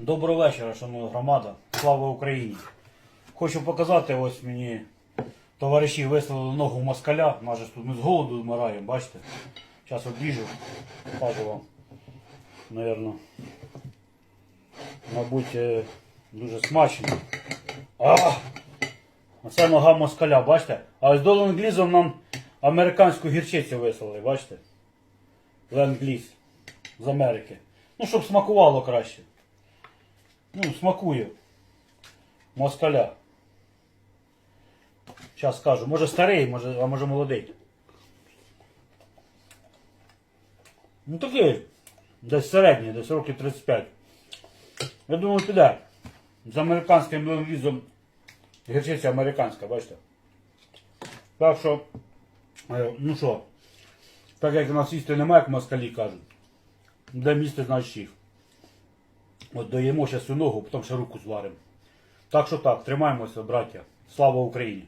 Доброго вечора, шановна громада. Слава Україні. Хочу показати, ось мені товариші вислали ногу москаля. Наже тут ми з голоду вмираємо, бачите? Зараз обіжу, покажу вам. Наверно. Мабуть, е, дуже смачно. А! Оце нога москаля, бачите? А ось до ленглізом нам американську гірчицю вислали, бачите? Ленгліз з Америки. Ну, щоб смакувало краще. Ну, смакує. Москаля. Зараз скажу. Може старий, може, а може молодий. Ну такий. Десь середній, десь років 35. Я думаю, піде. З американським ленглізом гірчиця американська, бачите? Так що, е, ну що, так як у нас їсти немає, як москалі кажуть. Де місце, значить їх. От доїмо ще цю ногу, потім ще руку зваримо. Так що так, тримаємося, браття. Слава Україні!